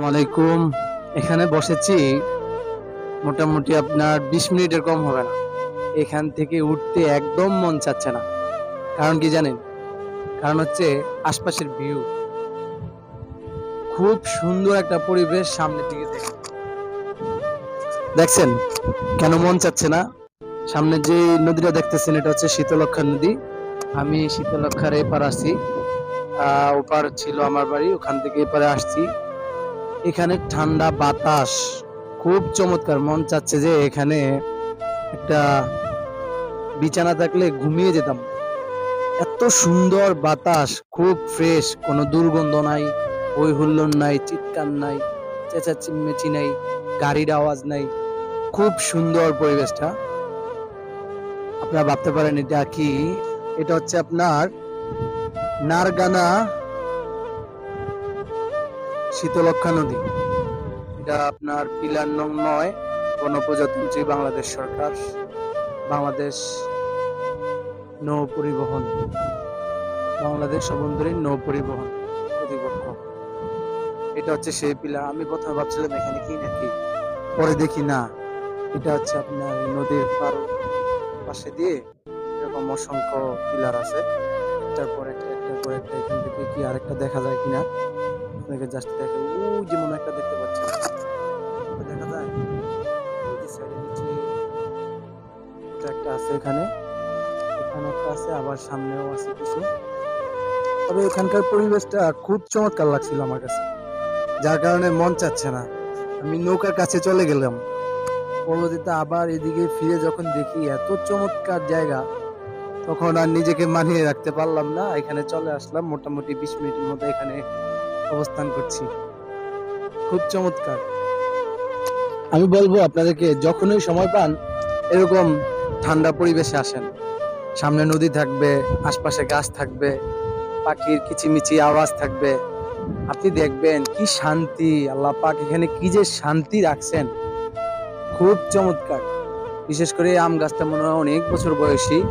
ওয়ালাইকুম এখানে বসেছি। মোটামুটি আপনার বিশ মিনিটের কম হবে না। এখান থেকে উঠতে একদম মন চাচ্ছে না। কারণ কি জানেন? কারণ হচ্ছে আশপাশের ভিউ খুব সুন্দর একটা পরিবেশ সামনের দিকে দেখেন। দেখছেন? কেন মন চাচ্ছে না? সামনে যে নদীটা দেখতেছেন, এটা হচ্ছে শীতলক্ষা নদী। আমি শীতলক্ষার এপার আসছি ওপার ছিল আমার বাড়ি, ওখান থেকে এপারে আসছি। এখানে ঠান্ডা বাতাস। খুব চমৎকার। মন চাচ্ছে যে এখানে একটা বিছানা থাকলে ঘুমিয়ে যেতাম। এত সুন্দর বাতাস, খুব ফ্রেশ, কোনো দুর্গন্ধ নাই হই হুল্লোড় নাই, চিৎকার নাই চেঁচাচিমেচি নাই, গাড়ির আওয়াজ নাই। খুব সুন্দর পরিবেশটা। আপনারা ভাবতে পারেন এটা কি? এটা হচ্ছে আপনার নারগানা শীতলক্ষা নদী। এটা আপনার পিলার নং নয়, গণপ্রজাতন্ত্রী বাংলাদেশ সরকার, বাংলাদেশ নৌ পরিবহন বাংলাদেশ সবন্দরী নৌ পরিবহন কর্তৃপক্ষ এটা হচ্ছে সেই পিলার। আমি প্রথমে ভাবছিলাম এখানে কি নাকি? পরে দেখি না। এটা হচ্ছে আপনার নদীর পার পাশে দিয়ে এরকম অসংখ্য পিলার আছে। একটার পর একটা একটার পর একটা এখান থেকে কি আরেকটা দেখা যায় কিনা? আপনাকে জাস্ট দেখে ওই যে মনে একটা দেখতে পাচ্ছেন। দেখা যায়? একটা আছে এখানে। এখানে একটা আছে, আবার সামনেও আছে কিছু। তবে ওখানকার পরিবেশটা খুব চমৎকার লাগছিল আমার কাছে। যার কারণে মন চাচ্ছে না। আমি নৌকার কাছে চলে গেলাম। পরবর্তীতে আবার এদিকে ফিরে যখন দেখি এত চমৎকার জায়গা, তখন আর নিজেকে মানিয়ে রাখতে পারলাম না। এখানে চলে আসলাম। মোটামুটি বিশ মিনিটের মতো এখানে অবস্থান করছি। খুব চমৎকার। আমি বলব আপনাদেরকে, যখনই সময় পান, এরকম ঠান্ডা পরিবেশে আসেন। সামনে নদী থাকবে, আশপাশে গাছ থাকবে, পাখির কিচিমিচি আওয়াজ থাকবে। আপনি দেখবেন কি শান্তি, আল্লাহ পাক এখানে কি যে শান্তি রাখছেন। খুব চমৎকার। বিশেষ করে আম গাছটা মনে হয় অনেক বছর বয়সী।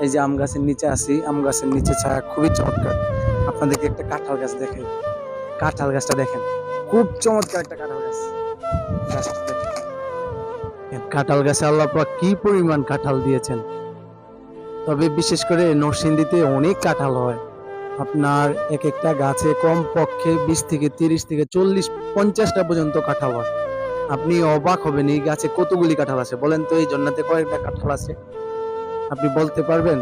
এই যে আম গাছের নিচে আছি, আম গাছের নিচে ছায়া খুবই চমৎকার। আপনাদেরকে একটা কাঁঠাল গাছ দেখে কাঁঠাল গাছটা দেখেন? খুব চমৎকার একটা কাঁঠাল গাছ। কাঁঠাল গাছে আল্লাহ কি পরিমাণ কাঁঠাল দিয়েছেন। তবে বিশেষ করে নরসিংদীতে অনেক কাঁঠাল হয়। আপনার এক একটা গাছে কম পক্ষে বিশ থেকে তিরিশ থেকে চল্লিশ, পঞ্চাশটা পর্যন্ত কাঁঠাল হয়। আপনি অবাক হবেন, এই গাছে কতগুলি কাঁঠাল আছে? বলেন তো, এই জন্নাতে কয়েকটা কাঁঠাল আছে। আপনি বলতে পারবেন?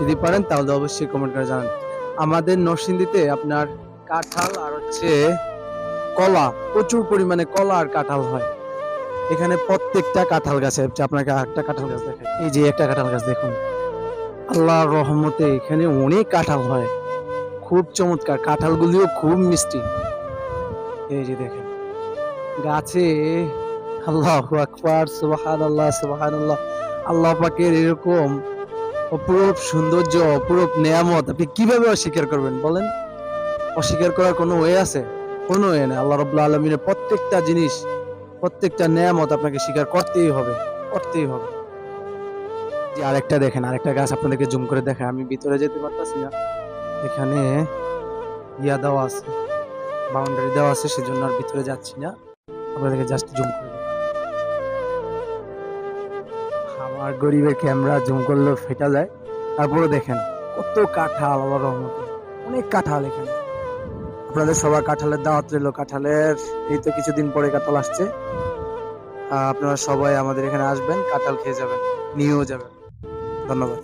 যদি পারেন, তাহলে অবশ্যই কমেন্ট করে জানান। আমাদের নরসিংদীতে আপনার কাঁঠাল আর হচ্ছে কলা, প্রচুর পরিমাণে কলা আর কাঁঠাল হয়। এখানে প্রত্যেকটা কাঁঠাল গাছে আপনাকে একটা কাঁঠাল গাছ দেখেন এই যে একটা কাঁঠাল গাছ দেখুন। আল্লাহর রহমতে এখানে অনেক কাঁঠাল হয়। খুব চমৎকার। কাঁঠালগুলিও খুব মিষ্টি। এই যে দেখেন। গাছে আল্লাহ আকবার সুবাহান আল্লাহ সুবাহান আল্লাহ আল্লাহ পাকের এরকম অপরূপ সৌন্দর্য, অপরূপ নেয়ামত আপনি কীভাবে অস্বীকার করবেন বলেন? অস্বীকার করার কোনো ওয়ে আছে? কোনো ওয়ে নেই। আল্লাহ রবুল্লা আলমিনের প্রত্যেকটা জিনিস, প্রত্যেকটা নেয়ামত আপনাকে স্বীকার করতেই হবে করতেই হবে। যে আরেকটা দেখেন, আরেকটা গাছ আপনাদেরকে জুম করে দেখেন আমি ভিতরে যেতে পারতাছি না। এখানে ইয়া দেওয়া আছে বাউন্ডারি দেওয়া আছে, সেজন্য আর ভিতরে যাচ্ছি না। আপনাদেরকে জাস্ট জুম করে আমার গরিবের ক্যামেরা জুম করলেও ফেটা যায়। তারপরে দেখেন, কত কাঁঠাল আল্লাহ রহমতে। অনেক কাঁঠাল এখানে। আপনাদের সবার কাঁঠালের দাওয়াত রইল। কাঁঠালের এই তো কিছুদিন পরে কাঁঠাল আসছে। আপনারা সবাই আমাদের এখানে আসবেন, কাঁঠাল খেয়ে যাবেন, নিয়েও যাবেন। ধন্যবাদ।